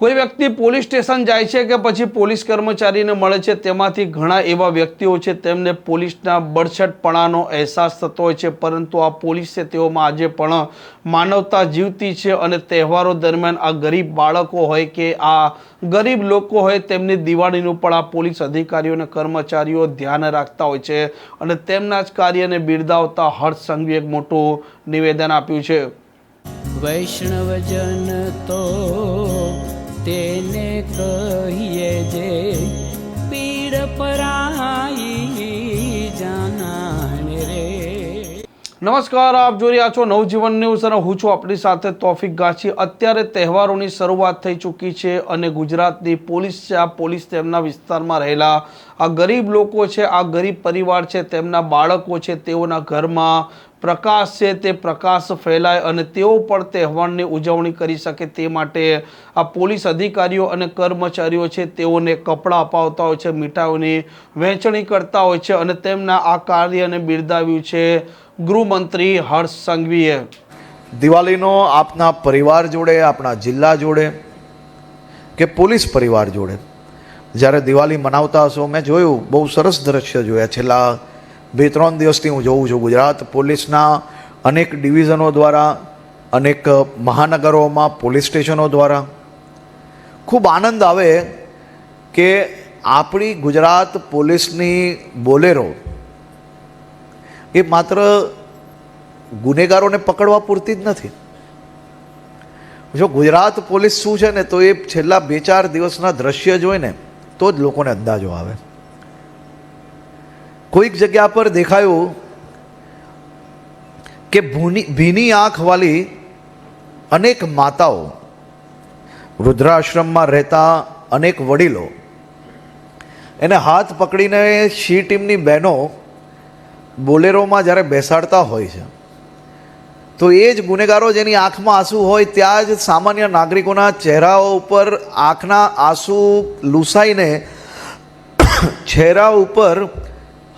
કોઈ વ્યક્તિ police station જાય છે કે પછી પોલીસ કર્મચારીને મળે છે, તેમાંથી ઘણા એવા વ્યક્તિઓ છે, તેમને પોલીસના બળછટપણાનો અહેસાસ થતો હોય છે, પરંતુ આ પોલીસ તેઓમાં આજે પણ માનવતા જીવતી છે અને તહેવારો દરમિયાન આ ગરીબ બાળકો હોય કે આ ગરીબ લોકો હોય, તેમની દિવાળીનું પણ આ પોલીસ અધિકારીઓ અને કર્મચારીઓ ધ્યાન રાખતા હોય છે અને તેમના જ કાર્યને બિરદાવતા હર્ષ સંઘવી એક મોટું નિવેદન આપ્યું છે. વૈષ્ણવજન તો તેને કહીએ જે પીડ પરાઈ જાનાને રે. નમસ્કાર, આપ જોઈ રહ્યા છો નવજીવન ન્યૂઝ અને હું છું આપણી સાથે તોફિક ગાછી. અત્યારે તહેવારોની શરૂઆત થઈ ચૂકી છે અને ગુજરાતની પોલીસ છે, આ પોલીસ તેમના વિસ્તારમાં રહેલા. આ ગરીબ લોકો છે, આ ગરીબ પરિવાર છે, તેમના બાળકો છે, તેઓના ઘરમાં પ્રકાશ છે તે પ્રકાશ ફેલાય અને તેઓ પણ તહેવારની ઉજવણી કરી શકે તે માટે આ પોલીસ અધિકારીઓ અને કર્મચારીઓ છે તેઓને કપડાં અપાવતા હોય છે, મીઠાઈઓની વહેંચણી કરતા હોય છે અને તેમના આ કાર્યને બિરદાવ્યું છે ગૃહમંત્રી હર્ષ સંઘવીએ. દિવાળીનો આપના પરિવાર જોડે, આપણા જિલ્લા જોડે કે પોલીસ પરિવાર જોડે. જ્યારે દિવાળી મનાવતા હશો, મેં જોયું, બહુ સરસ દ્રશ્ય જોયા. છેલ્લા બે ત્રણ દિવસથી હું જોઉં છું ગુજરાત પોલીસના અનેક ડિવિઝનો દ્વારા, અનેક મહાનગરોમાં, પોલીસ સ્ટેશનો દ્વારા. ખૂબ આનંદ આવે કે આપણી ગુજરાત પોલીસની બોલેરો એ માત્ર ગુનેગારોને પકડવા પૂરતી જ નથી. જો ગુજરાત પોલીસ શું છે ને, તો એ છેલ્લા બે ચાર દિવસના દ્રશ્ય જોઈને તો જ લોકોને અંદાજો આવે. કોઈક જગ્યા પર દેખાયું કે ભૂની ભીની આંખવાળી અનેક માતાઓ વૃદ્ધાશ્રમમાં રહેતા અનેક વડીલો, એને હાથ પકડીને શી ટીમની બહેનો બોલેરોમાં જ્યારે બેસાડતા હોય છે, તો એ જ ગુનેગારો જેની આંખમાં આંસુ હોય ત્યાં જ સામાન્ય નાગરિકોના ચહેરાઓ ઉપર આંખના આંસુ લૂસાઈને, ચહેરા ઉપર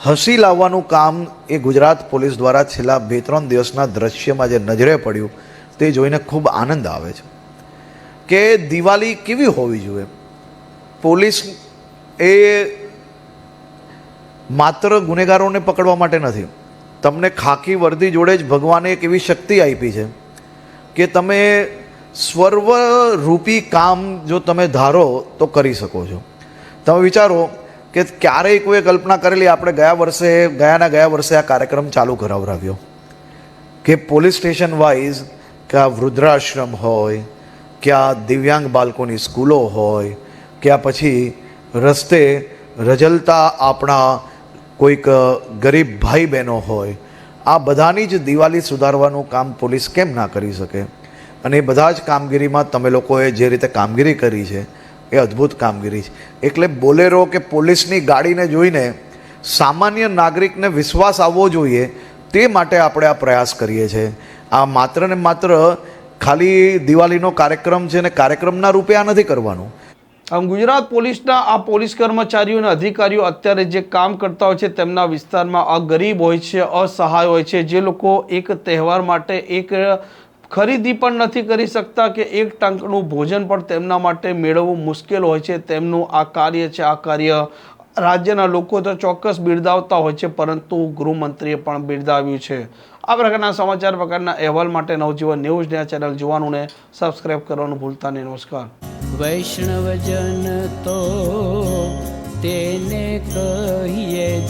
હસી લાવવાનું કામ એ ગુજરાત પોલીસ દ્વારા છેલ્લા બે ત્રણ દિવસના દ્રશ્યમાં જે નજરે પડ્યું તે જોઈને ખૂબ આનંદ આવે છે. કે દિવાળી કેવી હોવી જોઈએ? પોલીસ એ માત્ર ગુનેગારોને પકડવા માટે નથી. તમને ખાકી વર્દી જોડે જ ભગવાને એક એવી શક્તિ આપી છે કે તમે સ્વર્વરૂપી કામ જો તમે ધારો તો કરી શકો છો. તમે વિચારો કે ક્યારેય કોઈએ કલ્પના કરેલી આપણે ગયા વર્ષે, ગયાના ગયા વર્ષે આ કાર્યક્રમ ચાલુ કરાવરાવ્યો કે પોલીસ સ્ટેશન વાઇઝ કે આ વૃદ્ધાશ્રમ હોય, કે આ દિવ્યાંગ બાળકોની સ્કૂલો હોય, કે આ પછી રસ્તે રજલતા આપણા કોઈક ગરીબ ભાઈ બહેનો હોય, આ બધાની જ દિવાળી સુધારવાનું કામ પોલીસ કેમ ના કરી શકે? અને એ બધા જ કામગીરીમાં તમે લોકોએ જે રીતે કામગીરી કરી છે એ અદ્ભુત કામગીરી છે. એટલે બોલેરો કે પોલીસની ગાડીને જોઈને સામાન્ય નાગરિકને વિશ્વાસ આવવો જોઈએ તે માટે આપણે આ પ્રયાસ કરીએ છીએ. આ માત્ર ને માત્ર ખાલી દિવાળીનો કાર્યક્રમ છે ને કાર્યક્રમના રૂપે આ નથી કરવાનું. આમ ગુજરાત પોલીસના આ પોલીસ કર્મચારીઓ અને અધિકારીઓ અત્યારે જે કામ કરતા હોય છે તેમના વિસ્તારમાં અગરીબ ગરીબ હોય છે, અસહાય હોય છે. જે લોકો એક તહેવાર માટે એક ખરીદી પણ નથી કરી શકતા કે એક ટંકનું ભોજન પણ તેમના માટે મેળવવું મુશ્કેલ હોય છે. તેમનું આ કાર્ય છે, આ કાર્ય રાજ્યના લોકો તો ચોક્કસ બિરદાવતા હોય છે, પરંતુ ગૃહમંત્રીએ પણ બિરદાવ્યું છે. આ પ્રકારના સમાચાર, પ્રકારના અહેવાલ માટે નવજીવન ન્યૂઝ ને ચેનલ જોવાનું ને સબસ્ક્રાઈબ કરવાનું ભૂલતા નહીં. નમસ્કાર. વૈષ્ણવજન તો તેને કહીએ